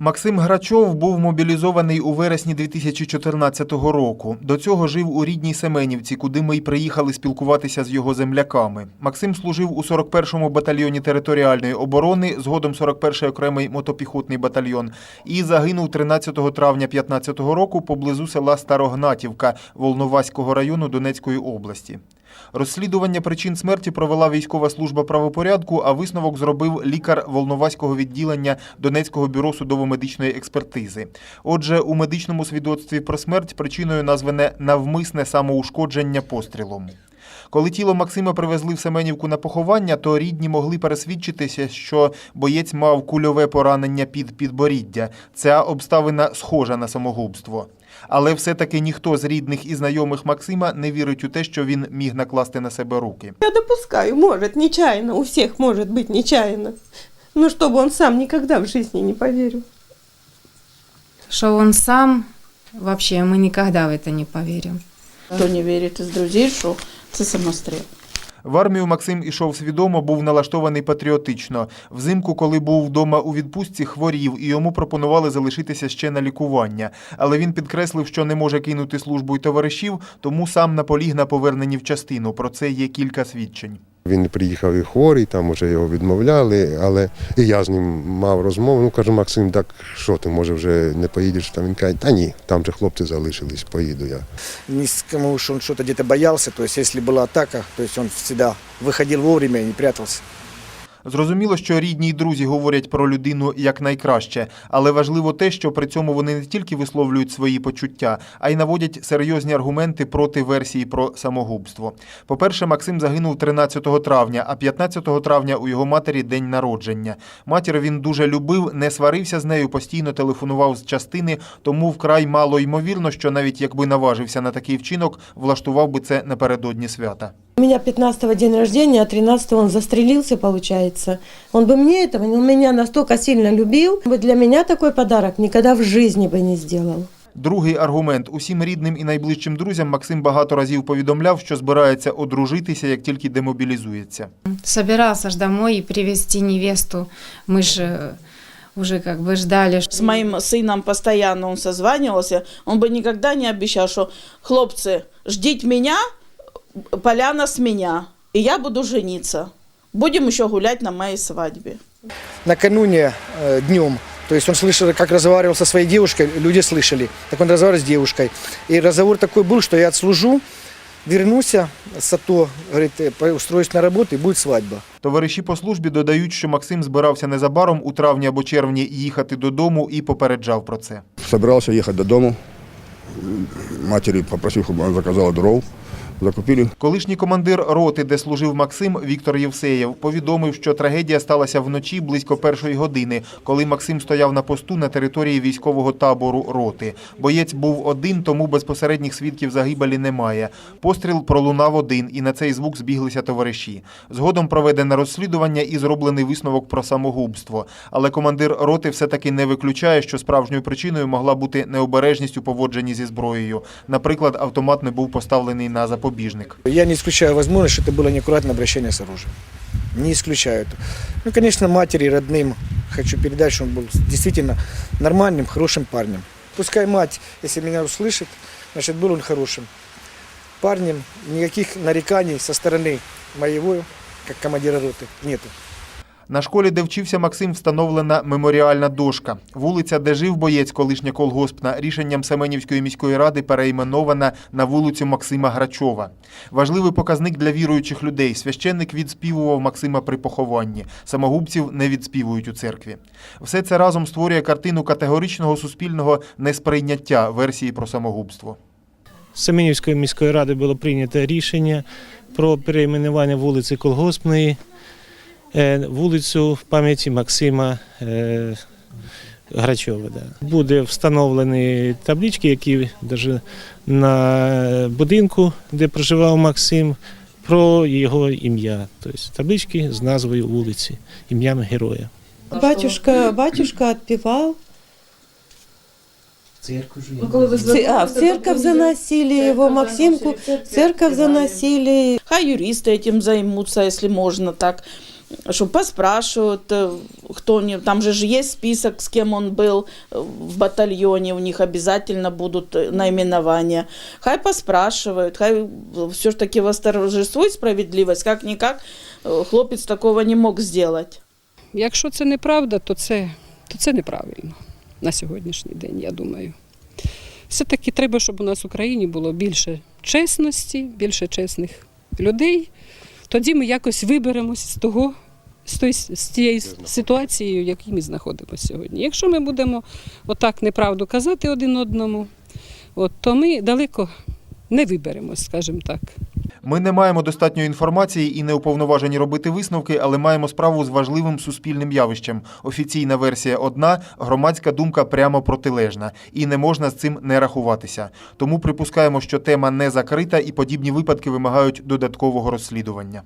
Максим Грачов був мобілізований у вересні 2014 року. До цього жив у рідній Семенівці, куди ми й приїхали спілкуватися з його земляками. Максим служив у 41-му батальйоні територіальної оборони, згодом 41-й окремий мотопіхотний батальйон, і загинув 13 травня 2015 року поблизу села Старогнатівка Волноваського району Донецької області. Розслідування причин смерті провела військова служба правопорядку, а висновок зробив лікар Волноваського відділення Донецького бюро судово-медичної експертизи. Отже, у медичному свідоцтві про смерть причиною назване навмисне самоушкодження пострілом. Коли тіло Максима привезли в Семенівку на поховання, то рідні могли пересвідчитися, що боєць мав кульове поранення під підборіддя. Ця обставина схожа на самогубство. Але все-таки ніхто з рідних і знайомих Максима не вірить у те, що він міг накласти на себе руки. Я допускаю, может, нечаянно, у всех может быть нечаянно. Но чтобы он сам никогда в жизни не поверил. Что он сам, вообще мы никогда в это не поверим. Хто не вірить із друзів, що це самостріл. В армію Максим ішов свідомо, був налаштований патріотично. Взимку, коли був вдома у відпустці, хворів і йому пропонували залишитися ще на лікування. Але він підкреслив, що не може кинути службу й товаришів, тому сам наполіг на поверненні в частину. Про це є кілька свідчень. Він приїхав і хворий, там вже його відмовляли, але і я з ним мав розмову. Ну кажу, Максим, так що ти може вже не поїдеш? Там він каже, та ні, там же хлопці залишились, поїду я. ни с кому уж он что-то где-то боялся. То есть, атака, то він завжди виходив вовремя і не прятался. Зрозуміло, що рідні й друзі говорять про людину як найкраще, але важливо те, що при цьому вони не тільки висловлюють свої почуття, а й наводять серйозні аргументи проти версії про самогубство. По-перше, Максим загинув 13 травня, а 15 травня у його матері день народження. Матір він дуже любив, не сварився з нею, постійно телефонував з частини, тому вкрай мало ймовірно, що навіть якби наважився на такий вчинок, влаштував би це напередодні свята. У меня 15 день рождения, а 13 он застрелился, получается. Он бы мне этого, он меня настолько сильно любил, бы для меня такой подарок никогда в жизни бы не сделал. Другий аргумент: усім рідним і найближчим друзям Максим багато разів повідомляв, що збирається одружитися, як тільки демобілізується. Собирался ж домой и привезти невесту. Мы же э, уже как бы ждали. З моїм сином постійно він созванивался. Он бы никогда не обещал, що хлопці, ждіть мене, поляна з мене, і я буду жениться. Будем еще гулять на моей свадьбе. Накануне э, днем, то есть он слышал, как разговаривал со своей девушкой, люди слышали, как он разговаривал с девушкой. И разговор такой был, что я отслужу, вернусь с АТО, говорит, э, устроюсь на работу и будет свадьба. Товариші по службі додають, що Максим збирався незабаром у травні або червні їхати додому і попереджав про це. Собирался ехать до дому. Матери попросил, чтобы она заказала дров. Закупили. Колишній командир роти, де служив Максим Віктор Євсеєв, повідомив, що трагедія сталася вночі близько першої години, коли Максим стояв на посту на території військового табору роти. Боєць був один, тому безпосередніх свідків загибелі немає. Постріл пролунав один, і на цей звук збіглися товариші. Згодом проведене розслідування і зроблений висновок про самогубство. Але командир роти все-таки не виключає, що справжньою причиною могла бути необережність у поводженні зі зброєю. Наприклад, автомат не був поставлений на запобіжник. Я не исключаю возможность, что это было неаккуратное обращение с оружием. Не исключаю это. Ну, конечно, матери, родным хочу передать, что он был действительно нормальным, хорошим парнем. Пускай мать, если меня услышит, значит, был он хорошим парнем. Никаких нареканий со стороны моего, как командира роты, нету. На школі, де вчився Максим, встановлена меморіальна дошка. Вулиця, де жив боєць, колишня колгоспна, рішенням Семенівської міської ради перейменована на вулицю Максима Грачова. Важливий показник для віруючих людей. Священник відспівував Максима при похованні. Самогубців не відспівують у церкві. Все це разом створює картину категоричного суспільного несприйняття версії про самогубство. Семенівської міської ради було прийнято рішення про перейменування вулиці Колгоспної, вулицю в пам'яті Максима е, Грачова. Да. Буде встановлені таблички, які даже на будинку, де проживав Максим, про його ім'я. Тобто таблички з назвою вулиці, ім'ям героя. Батюшка, батюшка отпевал. Ц- А, в церковь заносили его, Максимку, в церковь заносили. Хай юристи этим займутся, если можно так. что поспрашивают, э, кто не, там же же есть список, с кем он был э, в батальоне, у них обязательно будут э, наименования. Хай поспрашивают, хай все ж таки восторжествует справедливость, как-никак э, хлопец такого не мог сделать. Якщо це неправда, то це, то це неправильно на сьогоднішній день, я думаю. Все-таки треба, щоб у нас в Україні було більше чесності, більше чесних людей. Тоді ми якось виберемось з того, з, той, з тієї ситуації, в якій ми знаходимося сьогодні. Якщо ми будемо отак неправду казати один одному, от, то ми далеко не виберемось, скажімо так. Ми не маємо достатньо інформації і не уповноважені робити висновки, але маємо справу з важливим суспільним явищем. Офіційна версія одна, громадська думка прямо протилежна, і не можна з цим не рахуватися. Тому припускаємо, що тема не закрита і подібні випадки вимагають додаткового розслідування.